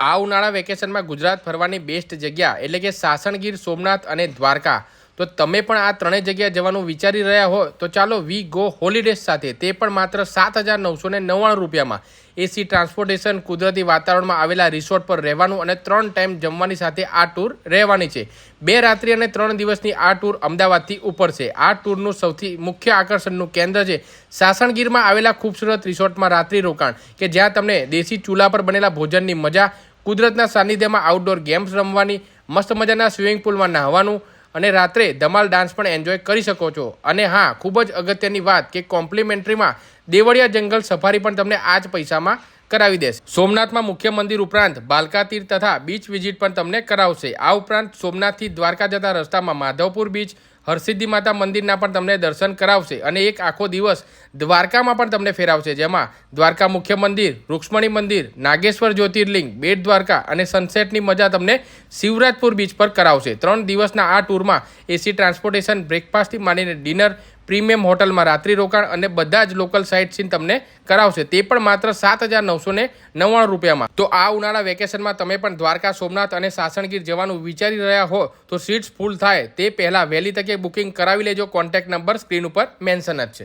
આ ઉનાળા વેકેશનમાં ગુજરાત ફરવાની બેસ્ટ જગ્યા એટલે કે સાસણગીર, સોમનાથ અને દ્વારકા. તો તમે પણ આ ત્રણેય જગ્યા જવાનું વિચારી રહ્યા હો, તો ચાલો વી ગો હોલિડેઝ સાથે. તે પણ માત્ર સાત હજાર નવસો ને નવ્વાણું રૂપિયામાં. એસી ટ્રાન્સપોર્ટેશન કુદરતી વાતાવરણમાં આવેલા રિસોર્ટ પર રહેવાનું અને ત્રણ ટાઈમ જમવાની સાથે આ ટૂર રહેવાની છે. બે રાત્રિ અને ત્રણ દિવસની આ ટૂર અમદાવાદથી ઉપર છે. આ ટૂરનું સૌથી મુખ્ય આકર્ષણનું કેન્દ્ર છે સાસણગીરમાં આવેલા ખૂબસૂરત રિસોર્ટમાં રાત્રિ રોકાણ, કે જ્યાં તમને દેશી ચૂલા પર બનેલા ભોજનની મજા કુદરતના સાનિધ્યમાં આઉટડોર ગેમ્સ રમવાની, મસ્ત મજાના સ્વિમિંગ પુલમાં નહાવાનું અને રાત્રે ધમાલ ડાન્સ પણ એન્જોય કરી શકો છો. અને હા, ખૂબ જ અગત્યની વાત કે કોમ્પ્લિમેન્ટરીમાં દેવળિયા જંગલ સફારી પણ તમને આ જ પૈસામાં કરાવી દેશે. સોમનાથમાં મુખ્ય મંદિર ઉપરાંત બાલકા તીર્થ તથા બીચ વિઝિટ પણ તમને કરાવશે. આ ઉપરાંત સોમનાથથી દ્વારકા જતા રસ્તામાં માધવપુર બીચ હરસિદ્ધિ માતા મંદિરના પણ તમને દર્શન કરાવશે અને એક આખો દિવસ દ્વારકામાં પણ તમને ફેરવશે, જેમાં દ્વારકા મુખ્ય મંદિર, રૂક્ષ્મણી મંદિર, નાગેશ્વર જ્યોતિર્લિંગ, બેટ દ્વારકા અને સનસેટની મજા તમને શિવરાજપુર બીચ પર કરાવશે. ત્રણ દિવસના આ ટૂરમાં એસી ટ્રાન્સપોર્ટેશન બ્રેકફાસ્ટથી માંડીને ડિનર પ્રીમિયમ હોટલમાં રાત્રિ રોકાણ અને બધા જ લોકલ સાઇટ સીન તમને કરાવશે. તે પણ માત્ર સાત હજાર નવસો ને નવ્વાણું રૂપિયામાં. તો આ ઉનાળા વેકેશનમાં તમે પણ દ્વારકા સોમનાથ અને સાસણગીર જવાનું વિચારી રહ્યા હો, તો સીટ્સ ફૂલ થાય. તે પહેલાં વહેલી તકે બુકિંગ કરાવી લેજો. કોન્ટેક્ટ નંબર સ્ક્રીન ઉપર મેન્શન જ છે.